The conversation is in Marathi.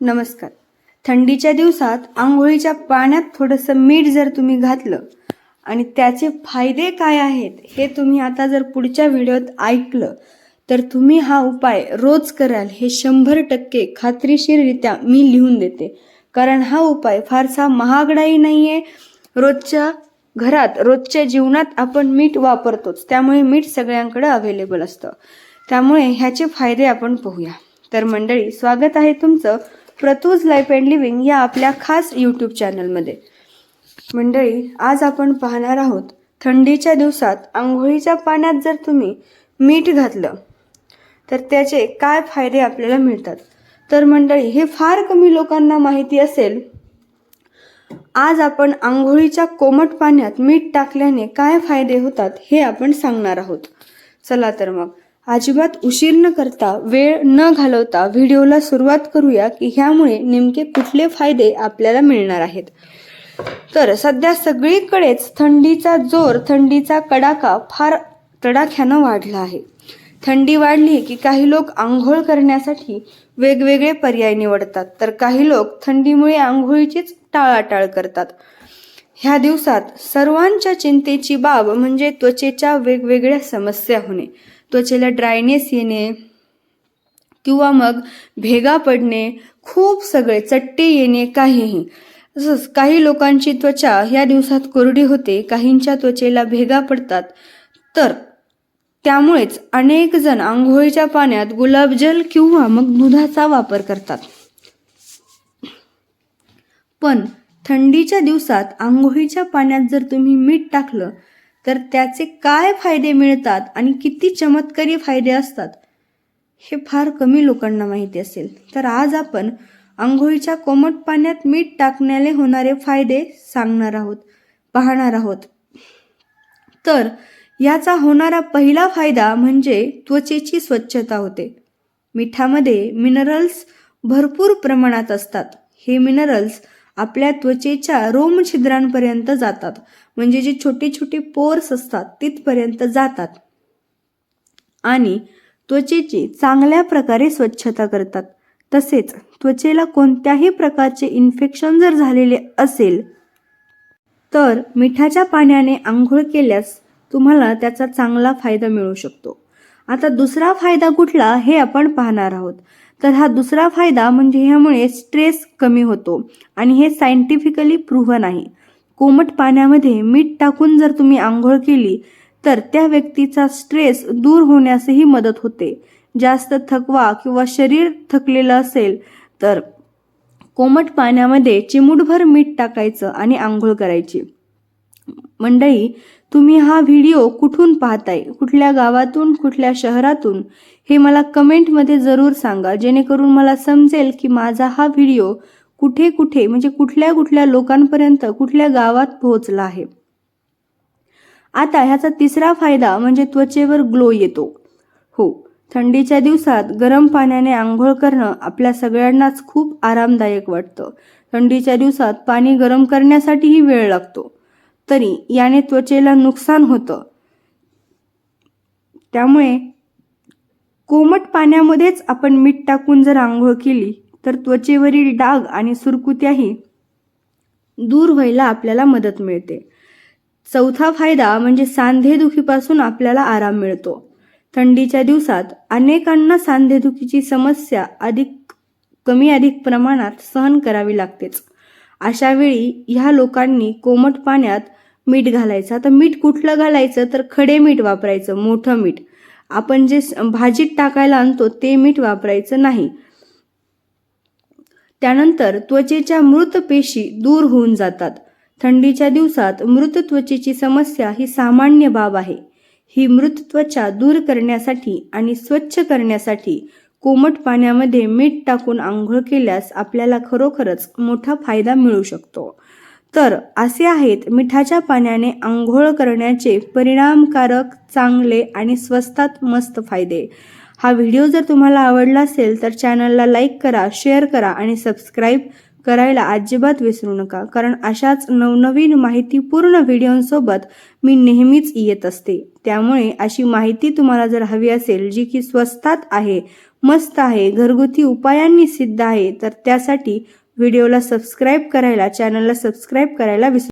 नमस्कार. थंडीच्या दिवसात आंघोळीच्या पाण्यात थोडंसं मीठ जर तुम्ही घातलं आणि त्याचे फायदे काय आहेत हे तुम्ही आता जर पुढच्या व्हिडिओत ऐकलं तर तुम्ही हा उपाय रोज कराल हे शंभर टक्के खात्रीशीररित्या मी लिहून देते. कारण हा उपाय फारसा महागडाही नाही आहे रोजच्या घरात रोजच्या जीवनात आपण मीठ वापरतोच. त्यामुळे मीठ सगळ्यांकडे अवेलेबल असतं. त्यामुळे ह्याचे फायदे आपण पाहूया. तर मंडळी स्वागत आहे तुमचं प्रतूज लाईफ अँड लिव्हिंग या आपल्या खास यूट्यूब चॅनलमध्ये. मंडळी आज आपण पाहणार आहोत थंडीच्या दिवसात आंघोळीच्या पाण्यात जर तुम्ही मीठ घातलं तर त्याचे काय फायदे आपल्याला मिळतात? तर मंडळी हे फार कमी लोकांना माहिती असेल. आज आपण आंघोळीच्या कोमट पाण्यात मीठ टाकल्याने काय फायदे होतात हे आपण सांगणार आहोत. चला तर मग अजिबात उशीर न करता वेळ न घालवता व्हिडिओला सुरुवात करूया की ह्यामुळे नेमके कुठले फायदे आपल्याला मिळणार आहेत. तर सध्या सगळीकडेच थंडीचा जोर थंडीचा कडाका फार तडाख्यानं वाढला आहे. थंडी वाढली की काही लोक आंघोळ करण्यासाठी वेगवेगळे पर्याय निवडतात. तर काही लोक थंडीमुळे आंघोळीचीच टाळाटाळ करतात. ह्या दिवसात सर्वांच्या चिंतेची बाब म्हणजे त्वचेच्या वेगवेगळ्या समस्या होणे. त्वचेला ड्रायनेस येणे किंवा मग भेगा पडणे खूप सगळे चट्टे येणे काहीही. तसंच काही लोकांची त्वचा ह्या दिवसात कोरडी होते काहींच्या त्वचेला भेगा पडतात. तर त्यामुळेच अनेक जण आंघोळीच्या पाण्यात गुलाबजल किंवा मग दुधाचा वापर करतात. पण थंडीच्या दिवसात आंघोळीच्या पाण्यात जर तुम्ही मीठ टाकलं तर त्याचे काय फायदे मिळतात आणि किती चमत्कारी फायदे असतात हे फार कमी लोकांना माहिती असेल. तर आज आपण आंघोळीच्या कोमट पाण्यात मीठ टाकण्याने होणारे फायदे सांगणार आहोत पाहणार आहोत. तर याचा होणारा पहिला फायदा म्हणजे त्वचेची स्वच्छता होते. मिठामध्ये मिनरल्स भरपूर प्रमाणात असतात. हे मिनरल्स आपल्या त्वचेच्या रोमछिद्रांपर्यंत जातात. म्हणजे जे छोटे छोटे पोर्स असतात तिथपर्यंत जातात. आणि त्वचेची चांगल्या प्रकारे स्वच्छता करतात. तसेच त्वचेला कोणत्याही प्रकारचे इन्फेक्शन जर झालेले असेल तर मिठाच्या पाण्याने आंघोळ केल्यास तुम्हाला त्याचा चांगला फायदा मिळू शकतो. आता दुसरा फायदा कुठला हे आपण पाहणार आहोत. तर हा दुसरा फायदा म्हणजे ह्यामुळे स्ट्रेस कमी होतो. आणि हे सायंटिफिकली प्रूव्हन आहे. कोमट पाण्यामध्ये मीठ टाकून जर तुम्ही आंघोळ केली तर त्या व्यक्तीचा स्ट्रेस दूर होण्यासही मदत होते. जास्त थकवा किंवा शरीर थकलेलं असेल तर कोमट पाण्यामध्ये चिमूटभर मीठ टाकायचं आणि आंघोळ करायची. मंडळी तुम्ही हा व्हिडिओ कुठून पाहताय? कुठल्या गावातून कुठल्या शहरातून? हे मला कमेंटमध्ये जरूर सांगा. जेणेकरून मला समजेल की माझा हा व्हिडिओ कुठे कुठे म्हणजे कुठल्या कुठल्या लोकांपर्यंत कुठल्या गावात पोहोचला आहे. आता ह्याचा तिसरा फायदा म्हणजे त्वचेवर ग्लो येतो. हो थंडीच्या दिवसात गरम पाण्याने आंघोळ करणं आपल्या सगळ्यांनाच खूप आरामदायक वाटतं. थंडीच्या दिवसात पाणी गरम करण्यासाठीही वेळ लागतो. तरी याने त्वचेला नुकसान होतं. त्यामुळे कोमट पाण्यामध्येच आपण मीठ टाकून जर आंघोळ केली तर त्वचेवरील डाग आणि सुरकुत्याही दूर व्हायला आपल्याला मदत मिळते. चौथा फायदा म्हणजे सांधेदुखीपासून आपल्याला आराम मिळतो. थंडीच्या दिवसात अनेकांना सांधेदुखीची समस्या अधिक कमी अधिक प्रमाणात सहन करावी लागतेच. अशा वेळी ह्या लोकांनी कोमट पाण्यात मीठ घालायचं. आता मीठ कुठलं घालायचं? तर खडे मीठ वापरायचं मोठं मीठ. आपण जे भाजीत टाकायला आणतो ते मीठ वापरायचं नाही. त्यानंतर त्वचेच्या मृत पेशी दूर होऊन जातात. थंडीच्या दिवसात मृत त्वचेची समस्या ही सामान्य बाब आहे. ही मृत त्वचा दूर करण्यासाठी आणि स्वच्छ करण्यासाठी कोमट पाण्यामध्ये मीठ टाकून आंघोळ केल्यास आपल्याला खरोखरच मोठा फायदा मिळू शकतो. तर असे आहेत मिठाच्या पाण्याने आंघोळ करण्याचे परिणामकारक चांगले आणि स्वस्तात मस्त फायदे. हा व्हिडिओ जर तुम्हाला आवडला असेल तर चॅनलला लाईक करा शेअर करा आणि सबस्क्राईब करायला अजिबात विसरू नका. कारण अशाच नवनवीन माहितीपूर्ण व्हिडिओंसोबत मी नेहमीच येत असते. त्यामुळे अशी माहिती तुम्हाला जर हवी असेल जी की स्वस्तात आहे मस्त आहे घरगुती उपायांनी सिद्ध आहे तर त्यासाठी व्हिडिओला सबस्क्राईब करायला चॅनलला सबस्क्राईब करायला विसरू